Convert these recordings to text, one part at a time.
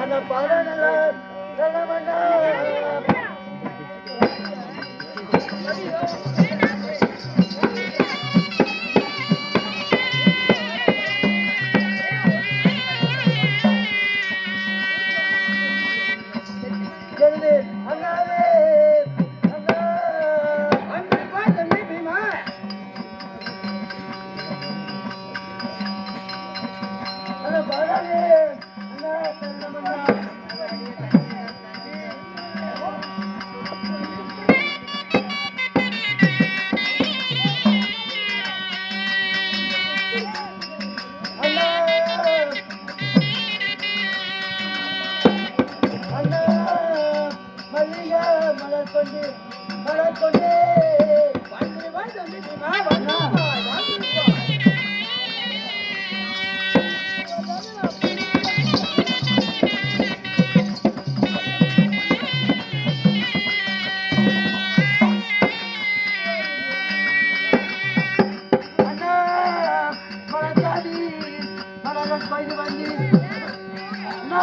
அந்த பலனல்ல கணவனா எழுது மல்லிகை மலர் கொண்டு மலர் கொண்டு. வண்ணா அண்ணா.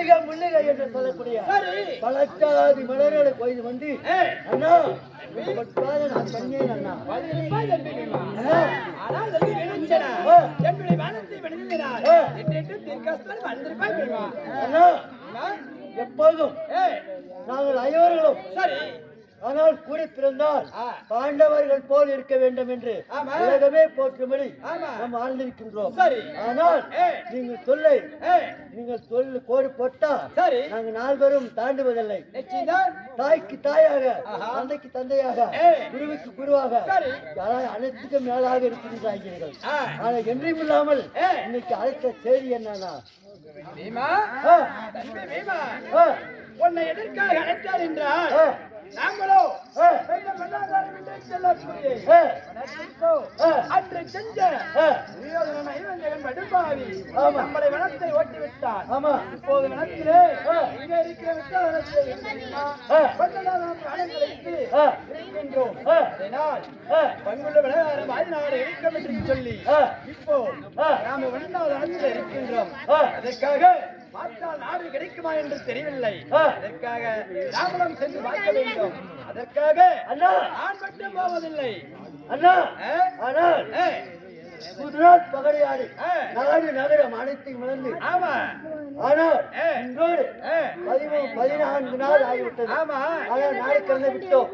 மல்லிகை முல்லிகை என்று சொல்லக்கூடிய பழச்சாதி மலர்களை கொய்து வந்து அண்ணா நான் சொன்னேன் அண்ணா. என்னுடைய மனத்தை தீர்க்கஸ்தான் வந்திருப்பாய் எப்போதும் நாங்கள் ஐவர்களும் சரி. ஆனால் கூடி பிறந்தால். பாண்டவர்கள் போல் இருக்க வேண்டும் என்று. உலகமே போற்றும்படி. நாம் ஆழ்ந்திருக்கின்றோம் ஆனால். நீங்கள் சொல்லை நீங்கள் சொல் கோடு போட்டா நாங்கள் நால்வரும் தாண்டுவதில்லை தாய்க்கு தாயாக. தந்தைக்கு தந்தையாக. குருவுக்கு குருவாக அனைத்துக்கும் மேலாக இருக்கின்றார்கள். ஆனால் என்றும் இல்லாமல். இன்னைக்கு அழைத்த செய்தி என்னன்னா உன்னை எதற்காக அழைத்தார் என்றால் சொல்லக்கூடிய. அன்று செஞ்ச ஆமா. நம்மளை வனத்தை ஓட்டி விட்டார் இப்போது வனத்திலே. இங்க இருக்கிற. இருக்கின்றோம் பங்குள்ள இருக்கும் என்று சொல்லி. இப்போ. நாம இருக்கின்றோம். அதற்காக பார்த்தால் நாடு கிடைக்குமா என்று தெரியவில்லை. அதற்காக நாமளும் சென்று பார்க்க வேண்டும் அதற்காக அண்ணா நான் மட்டும் போவதில்லை அண்ணா? ஆனால் ஆ. குஜராத் பகடையாடி. நாடு நகரம் அனைத்தையும் இழந்து ஆமா ஆனால். இன்றோடு. பதிமூணு பதினான்கு நாள் ஆகிவிட்டது ஆமா ஆனால் நாடு கடந்து விட்டோம்.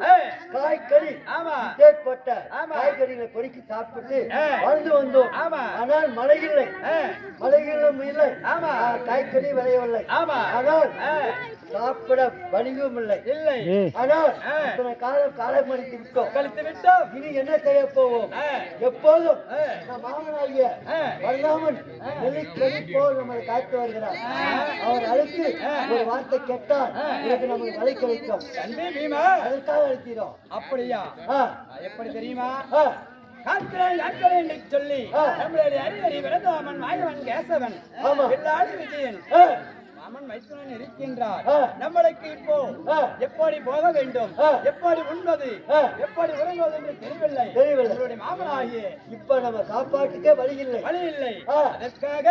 காய்கறி ஆமா ஏற்பட்ட. காய்கறிகளை பொறுக்கி சாப்பிட்டு. வாழ்ந்து வந்தோம் ஆமா. ஆனால் மழை இல்லை. மழைகளும் இல்லை ஆமா. காய்கறி விளையவில்லை ஆமா. ஆனால். சாப்பிட வணிகம் இல்லை. இல்லை. ஆனால். இத்தனை காலம் காலம் மடித்து விட்டோம். கழித்து விட்டோம். இனி என்ன செய்ய போவோம். எப்போதும் மாமனாகிய. வரலாமன் நெல்லிக்கனி போல் நம்மை காத்து வருகிறார். அவர் அழைத்து ஒரு வார்த்தை கேட்டால் எனக்கு நமக்கு வலை கிடைக்கும் அதற்காக அழைக்கிறோம் அப்படியா? எப்படி தெரியுமா? காக்கிறேன் காக்கிறேன் என்று சொல்லி. நம்மளுடைய அறிவறி விரதாமன் மாயவன் கேசவன். விஜயன். ஆ, மாமன் மைத்துனன் இருக்கின்றார். நம்மளுக்கு இப்போ. எப்படி போக வேண்டும். எப்படி உண்பது. எப்படி உறங்குவது என்று தெரியவில்லை தெரியவில்லை. நம்மளுடைய மாமனாகிய இப்ப நம்ம சாப்பாட்டுக்கே வழி இல்லை வழி இல்லை. அதற்காக.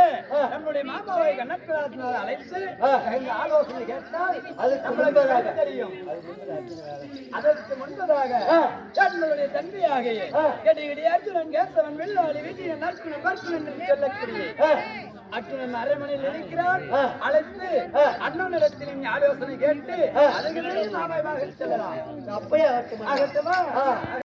நம்முடைய மாமாவை கண்ணப்பிராத்தினால் அழைத்து ஆ. எங்க ஆலோசனை கேட்டால் அதுக்கு நம்மளுக்கு தெரியும் அதற்கு முன்பதாக. தன்னுடைய தன்மையாகிய ஆ. கடிகடி அர்ஜுனன் கேசவன் வில்லாளி நற்குணன் பர்க்குணன் என்று சொல்லக்கூடிய அரண்மனையில் இருக்கிறான் ஆ. அழைத்து ஆ. அண்ணனிடத்தில் நீ ஆலோசனை கேட்டு மாமாய் மகள் செல்லலாம் அப்பயே ஆ.